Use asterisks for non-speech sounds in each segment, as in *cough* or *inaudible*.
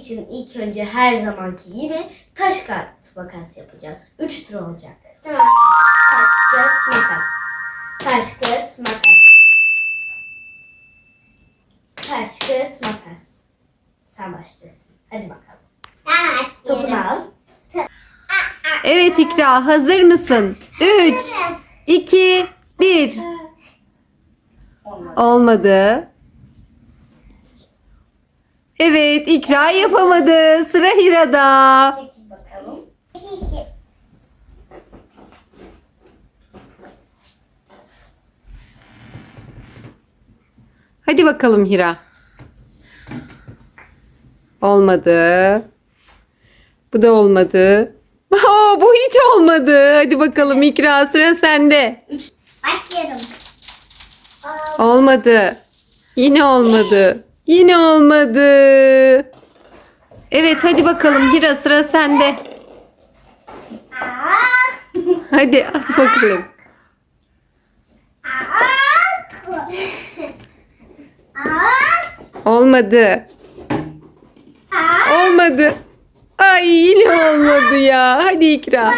için ilk önce her zamanki gibi taş kağıt makas yapacağız. Üç tur olacak. Tamam. Taş kağıt makas. Taş kağıt makas. Taş kağıt makas. Sen başlıyorsun. Hadi bakalım. Tamam. Topunu al. Evet İkra hazır mısın? 3, 2, 1. Olmadı. Olmadı. Evet İkra yapamadı. Sıra Hira'da. Bakalım. Hadi bakalım Hira. Olmadı. Bu da olmadı. Oo, bu hiç olmadı. Hadi bakalım İkra sıra sende. Başlıyorum. Olmadı. Yine olmadı. Yine olmadı. Evet hadi bakalım Hira sıra sende. Hadi at bakalım. Olmadı. Olmadı. Ay yine olmadı ya. Hadi İkra.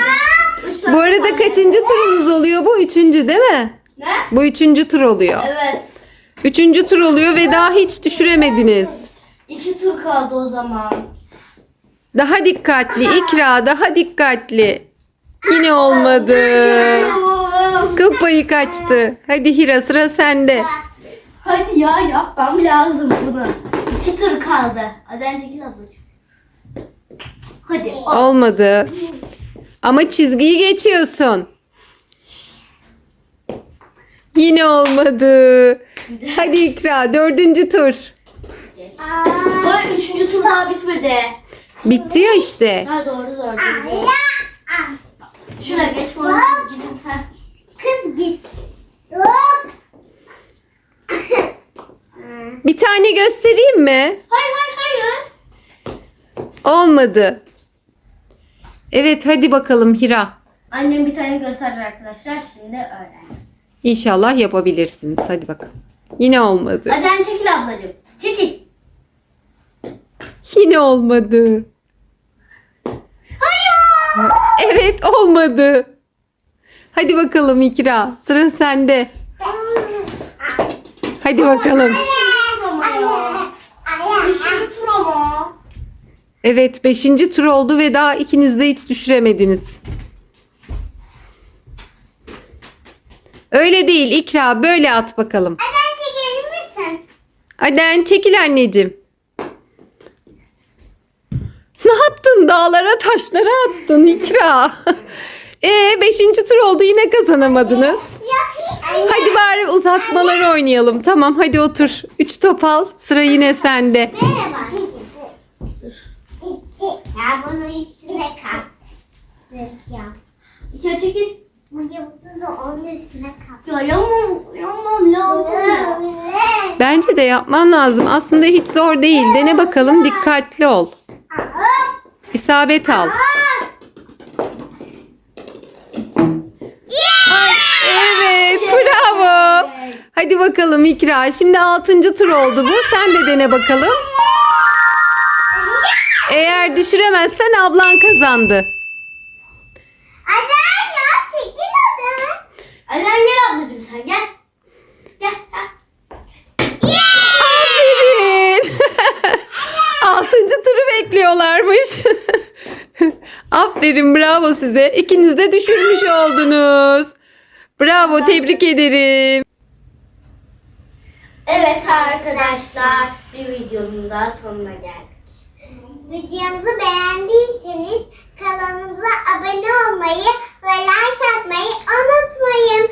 Bu arada kaçıncı turumuz oluyor bu? Üçüncü değil mi? Ne? Bu üçüncü tur oluyor. Evet. Üçüncü tur oluyor ve daha hiç düşüremediniz. İki tur kaldı o zaman. Daha dikkatli İkra daha dikkatli. Yine olmadı. Kıl payı kaçtı. Hadi Hira sıra sende. Hadi ya yapmam lazım bunu. İki tur kaldı. Hadi çekil ablacığım. Hadi. Olmadı. Ama çizgiyi geçiyorsun. Yine olmadı. Hadi İkra dördüncü tur. Geç. Ay üçüncü tur daha bitmedi. Bitti ya işte. Ha doğru dördüncü. Ya, aa. Şuna geç bana gidin. Ha. Kız git. Hop. *laughs* Bir tane göstereyim mi? Hayır hayır hayır. Olmadı. Evet hadi bakalım Hira. Annem bir tane gösterdi arkadaşlar. Şimdi öğren. İnşallah yapabilirsiniz. Hadi bakalım. Yine olmadı. Hadi çekil ablacığım. Çekil. Yine olmadı. Evet olmadı. Hadi bakalım İkra. Sıra sende. Hadi bakalım. Tur ama. Evet beşinci tur oldu ve daha ikiniz de hiç düşüremediniz. Öyle değil İkra böyle at bakalım. Neden çekebilir misin? Aden çekil anneciğim. Ne yaptın? Dağlara taşlara attın İkra. *laughs* Ee beşinci tur oldu yine kazanamadınız. Hadi bari uzatmaları oynayalım. Tamam hadi otur. Üç top al. Sıra yine sende. Merhaba. Ya bunu üstüne kat. Ya. İçeri çekil. Ya yanmam, yanmam lazım. Bence de yapman lazım. Aslında hiç zor değil. Dene bakalım. Dikkatli ol. İsabet al. Evet bravo. Hadi bakalım İkra. Şimdi altıncı tur oldu bu. Sen de dene bakalım. Eğer düşüremezsen ablan kazandı. Aden ya çekil Hadi gel ablacığım sen gel. Gel. ha. Aferin. Altıncı turu bekliyorlarmış. Aferin bravo size. İkiniz de düşürmüş oldunuz. Bravo tebrik ederim. Evet arkadaşlar bir videonun daha sonuna geldik. Videomuzu beğendiyseniz kanalımıza abone olmayı I like atmayı unutmayın.